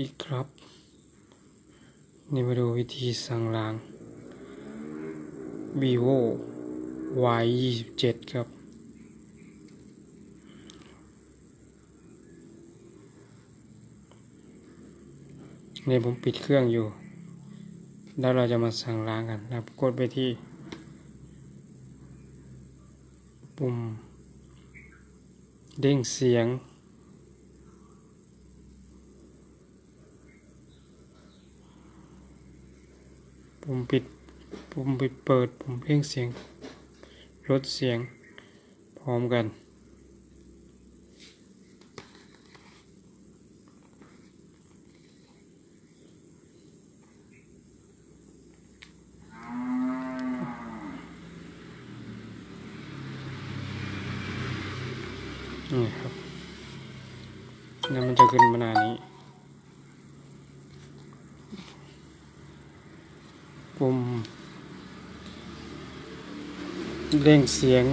ดีครับนี่มาดูวิธีสั่งล้าง vivo y 2 7ครับ นี่ผมปิดเครื่องอยู่ แล้วเราจะมาสั่งล้างกันนะครับกดไปที่ ปุ่ม เด้งเสียง ปุ่มปิด ปุ่มปิดเปิด ปุ่มเร่งเสียง ลดเสียง พร้อมกัน นี่ครับ แล้วมันจะขึ้นมาหน้านี้ ปุ่ม เร่งเสียง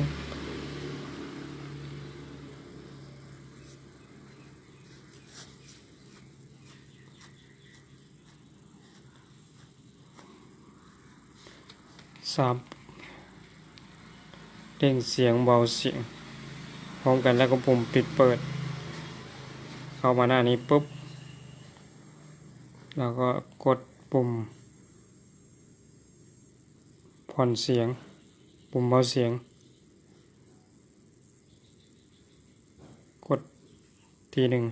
สามเร่งเสียงเบาเสียง พร้อมกันแล้วก็ปุ่มปิดเปิด เข้ามาหน้านี้ปุ๊บ แล้วก็กดปุ่มผ่อนเสียง ปุ่มเบาเสียง กดทีหนึ่ง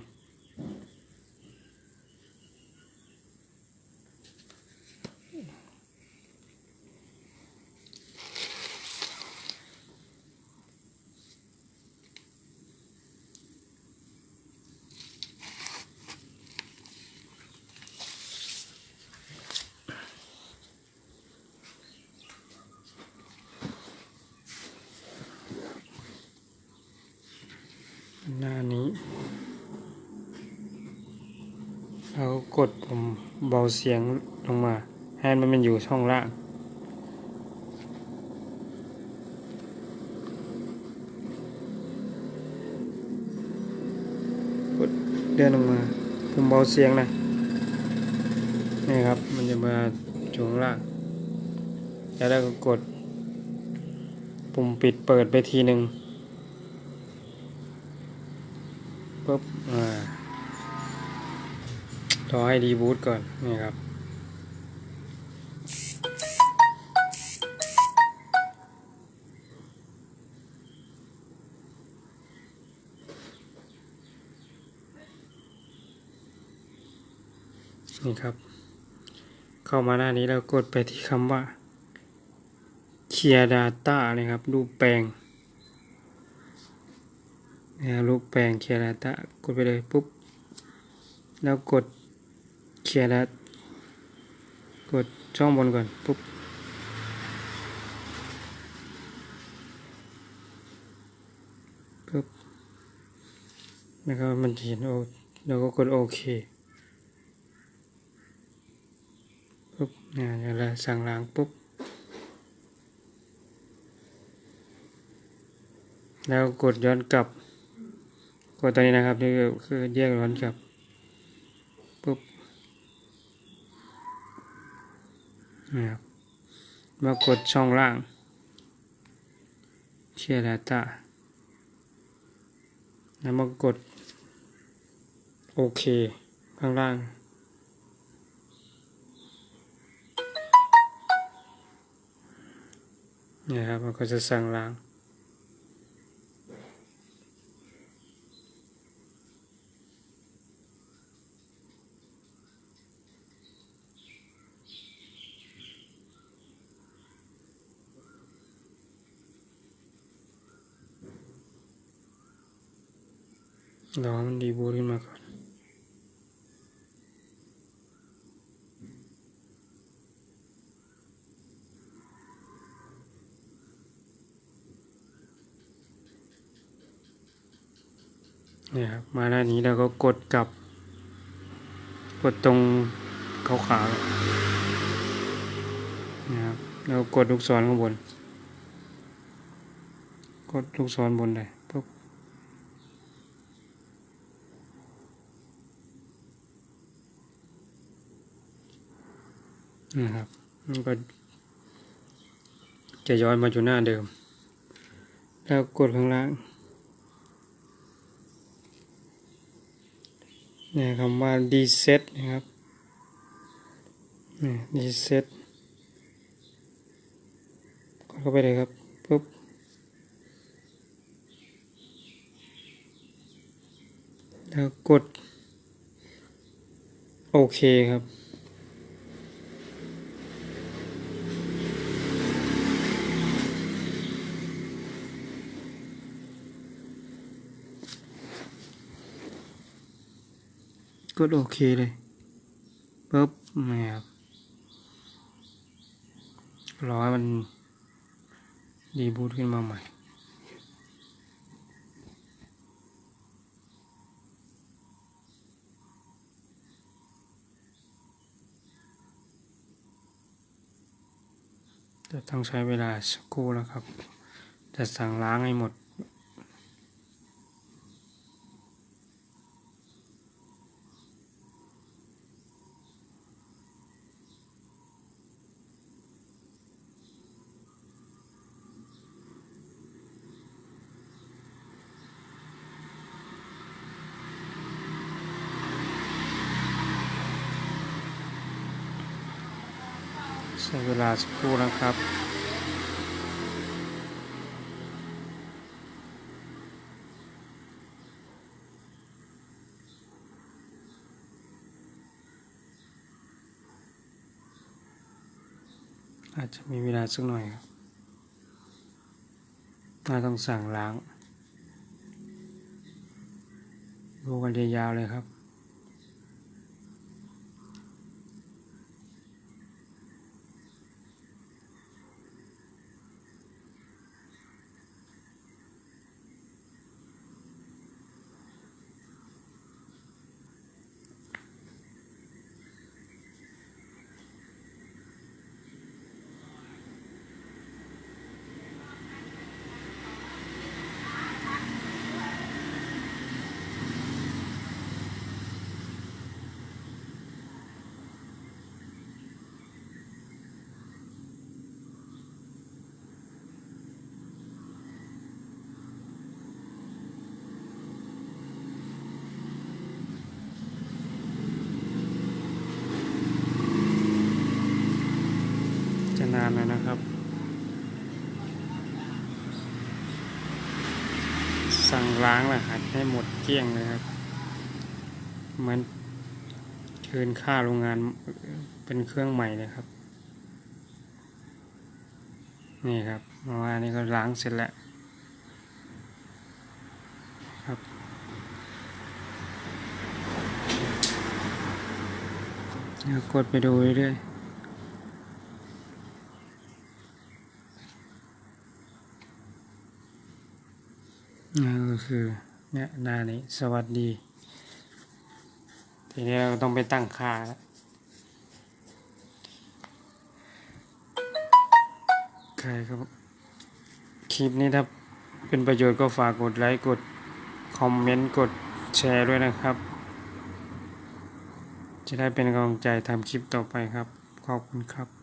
หน้านี้ เรากดปุ่มเบาเสียงลงมา ให้มันมันอยู่ช่องล่าง กดเลื่อนลงมาปุ่มเบาเสียงนะนี่ครับ มันจะมาช่วงล่าง แล้วเราก็กด ปุ่มปิดเปิดไปทีหนึ่งปุ๊บอ่า รอให้รีบูตก่อนนี่ครับ นี่ครับ เข้ามาหน้านี้แล้วกดไปที่คำว่า Clear Data นะครับ รูปแปลงนะรูปแปลงเคลียร์ดาต้ากดไปเลยปุ๊บ แล้วกด เคลียร์ดากดช่องบนก่อน ปุ๊บ ปุ๊บแล้วก็มันจะเห็นโอแล้วก็กดโอเคปุ๊บเนี่ยเดี๋ยวเรสั่งล้างปุ๊บ แล้วกดย้อนกลับ กดตัวนี้นะครับนี่คือแยกย้อนกลับปุ๊บ นะครับมากดช่องล่างเชียร์ดาต้าแล้วมากด โอเค ข้างล่างนี่ครับ มันก็จะสั่งล้าง เรอให้มันดีบูตขึ้นมาก่อน เนี่ยครับ มาหน้านี้แล้วก็กดกลับ กดตรงขาวๆนะครับแล้วกดลูกศรข้างบน กดลูกศรบนเลยปุ๊บ นะครับ มันก็จะย้อนมาอยู่หน้าเดิม แล้วกดข้างล่างเนี่ยคำว่า reset นะครับนี่ reset กดเข้าไปเลยครับปุ๊บแล้วกด โอเคครับ กดโอเคเลยปุ๊บนี่ครับรอให้มันรีบูตขึ้นมาใหม่จะต้องใช้เวลาสักครู่แล้วครับ จะสั่งล้างให้หมด ใช้เวลาสักครู่นะครับอาจจะมีเวลาสักหน่อยครับน่าต้องสั่งล้าง ดูกันยาวๆเลยครับานเลยนะครับ สั่งล้างรหัสให้หมดเกลี้ยงเลยครับ เหมือนคืนค่าโรงงานเป็นเครื่องใหม่เลยครับ นี่ครับเมื่อวานนี้ก็ล้างเสร็จแล้วครับกดไปดูเรื่อยๆ นั่นก็คือเนี่ยหน้านี้สวัสดี ทีนี้เราต้องไปตั้งค่าแล้วใครครับ คลิปนี้ถ้าเป็นประโยชน์ก็ฝากกดไลค์ กดคอมเมนต์ กดแชร์ด้วยนะครับ จะได้เป็นกำลังใจทำคลิปต่อไปครับ ขอบคุณครับ